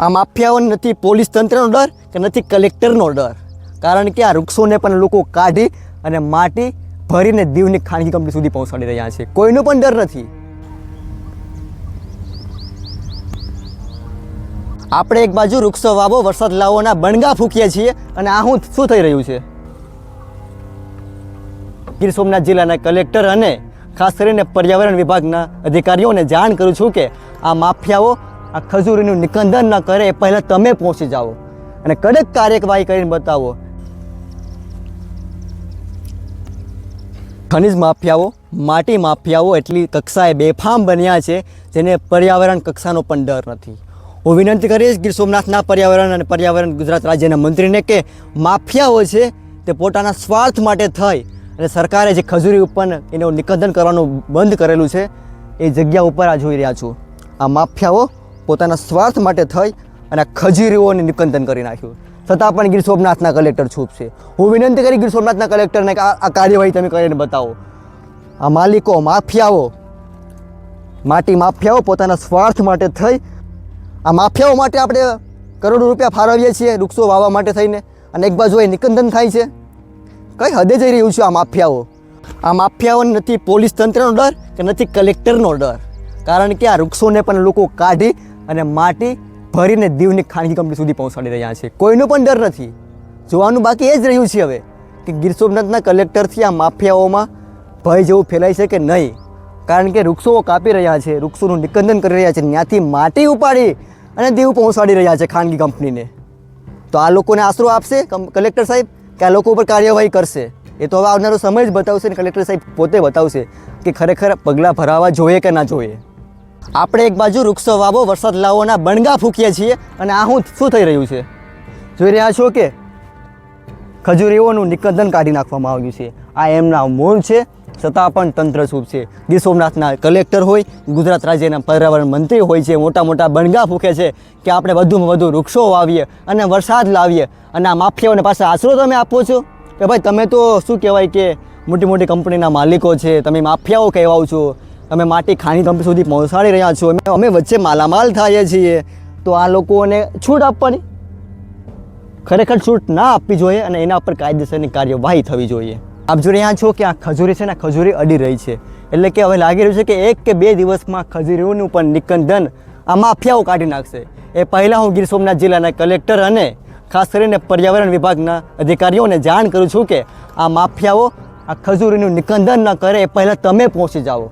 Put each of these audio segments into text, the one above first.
આ માફિયાઓ નથી, પોલીસ તંત્રનો ડર કે નથી, કલેક્ટરનો ડર. કારણ કે આ વૃક્ષોને પણ લોકો કાઢી અને માટી ભરીને દીવની ખાનગી કંપની સુધી પહોંચાડી રહ્યા છે. કોઈનો પણ ડર નથી. આપણે એક બાજુ વૃક્ષો વાવો, વરસાદ લાવવાના બણગા ફૂંકીએ છીએ અને આ હું શું થઈ રહ્યું છે? ગીર સોમનાથ જિલ્લાના કલેક્ટર અને ખાસ કરીને પર્યાવરણ વિભાગના અધિકારીઓને જાણ કરું છું કે આ માફિયાઓ આ ખજૂરીનું નિકંદન ન કરે, એ પહેલાં તમે પહોંચી જાઓ. અને કડક કાર્યવાહી કરીને બતાવો. ખનિજ માફિયાઓ, માટી માફિયાઓ એટલી કક્ષાએ બેફામ બન્યા છે, જેને પર્યાવરણ કક્ષાનો પણ ડર નથી. હું વિનંતી કરીશ, ગીર સોમનાથના પર્યાવરણ અને પર્યાવરણ ગુજરાત રાજ્યના મંત્રીને કે માફિયાઓ છે, તે પોતાના સ્વાર્થ માટે થઈ અને સરકારે જે ખજૂરી ઉપર એનું નિકંદન કરવાનું બંધ કરેલું છે, એ જગ્યા ઉપર આ જોઈ રહ્યા છું. આ માફિયાઓ પોતાના સ્વાર્થ માટે થઈ અને ખજીરીઓને નિકંદન કરી નાખ્યું. છતાં પણ ગીર સોમનાથના કલેક્ટર છૂપ છે. હું વિનંતી કરી ગીર સોમનાથના કલેક્ટરને આ કાર્યવાહી તમે કરીને બતાવો. આ માલિકો માફિયાઓ, માટી માફિયાઓ પોતાના સ્વાર્થ માટે થઈ. આ માફિયાઓ માટે આપણે કરોડો રૂપિયા ફાળવીએ છીએ વૃક્ષો વાવવા માટે થઈને અને એક બાજુ એ નિકંદન થાય છે. કઈ હદે જઈ રહ્યું છે આ માફિયાઓ? આ માફિયાઓને નથી પોલીસ તંત્રનો ડર કે નથી કલેક્ટરનો ડર. કારણ કે આ વૃક્ષોને પણ લોકો કાઢી અને માટી ભરીને દીવની ખાનગી કંપની સુધી પહોંચાડી રહ્યા છે. કોઈનો પણ ડર નથી. જોવાનું બાકી એ જ રહ્યું છે હવે કે ગીર સોમનાથના કલેક્ટરથી આ માફિયાઓમાં ભય જેવું ફેલાય છે કે નહીં? કારણ કે વૃક્ષો કાપી રહ્યા છે, વૃક્ષોનું નિકંદન કરી રહ્યા છે, ત્યાંથી માટી ઉપાડી અને દીવ પહોંચાડી રહ્યા છે ખાનગી કંપનીને તો આ લોકોને આશરો આપશે કલેક્ટર સાહેબ, કે આ લોકો ઉપર કાર્યવાહી કરશે? એ તો હવે આવનારો સમય જ બતાવશે ને કલેક્ટર સાહેબ પોતે બતાવશે કે ખરેખર પગલાં ભરાવા જોઈએ કે ના જોઈએ? આપણે એક બાજુ વૃક્ષો વાવો, વરસાદ લાવોના બણગા ફૂંકીએ છીએ. અને આ હું શું થઈ રહ્યું છે? જોઈ રહ્યા છો કે ખજૂરીઓનું નિકંદન કાઢી નાખવામાં આવ્યું છે. આ એમના મૂળ છે, છતાં પણ તંત્ર સૂપ છે. ગીર સોમનાથના કલેક્ટર હોય, ગુજરાત રાજ્યના પર્યાવરણ મંત્રી હોય છે મોટા મોટા બણગા ફૂંકે છે કે આપણે વધુમાં વધુ વૃક્ષો વાવીએ અને વરસાદ લાવીએ અને આ માફિયાઓને પાસે આશરો તમે આપો છો? કે ભાઈ તમે તો શું કહેવાય કે મોટી મોટી કંપનીના માલિકો છે, તમે માફિયાઓ કહેવાઓ છો. તમે માટી ખાની કંપની સુધી પહોંચાડી રહ્યા છો અમે- અમે વચ્ચે માલામાલ થઈએ છીએ. તો આ લોકોને છૂટ આપવાની. ખરેખર છૂટ ના આપવી જોઈએ અને એના પર કાયદેસરની કાર્યવાહી થવી જોઈએ. આપ જોઈ રહ્યા છો કે આ ખજૂરી છે ને ખજૂરી અડી રહી છે. એટલે કે હવે લાગી રહ્યું છે કે એક કે બે દિવસમાં ખજૂરીઓનું પણ નિકંદન આ માફિયાઓ કાઢી નાખશે. એ પહેલાં હું ગીર સોમનાથ જિલ્લાના કલેક્ટર અને ખાસ કરીને પર્યાવરણ વિભાગના અધિકારીઓને જાણ કરું છું કે આ માફિયાઓ આ ખજૂરીનું નિકંદન ન કરે. એ પહેલાં તમે પહોંચી જાઓ.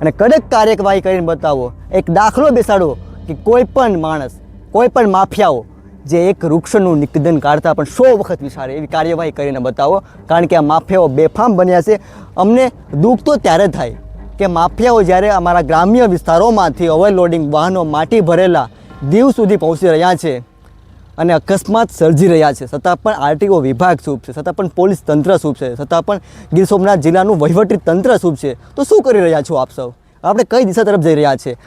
અને કડક કાર્યવાહી કરીને બતાવો. એક દાખલો બેસાડો કે કોઈ પણ માણસ, કોઈ પણ માફિયાઓ જે એક વૃક્ષનું નિકંદન કાઢતા પણ સો વખત વિચારે એવી કાર્યવાહી કરીને બતાવો. કારણ કે આ માફિયાઓ બેફામ બન્યા છે. અમને દુઃખ તો ત્યારે થાય કે માફિયાઓ જ્યારે અમારા ગ્રામ્ય વિસ્તારોમાંથી ઓવરલોડિંગ વાહનો માટી ભરેલા દીવ સુધી પહોંચી રહ્યા છે. અને અકસ્માત સર્જી રહ્યા છે. છતાં પણ આરટીઓ વિભાગ શું છે. છતાં પણ પોલીસ તંત્ર શું છે. છતાં પણ ગીર સોમનાથ જિલ્લાનું વહીવટી તંત્ર શું છે. તો શું કરી રહ્યા છો આપ સૌ? આપણે કઈ દિશા તરફ જઈ રહ્યા છે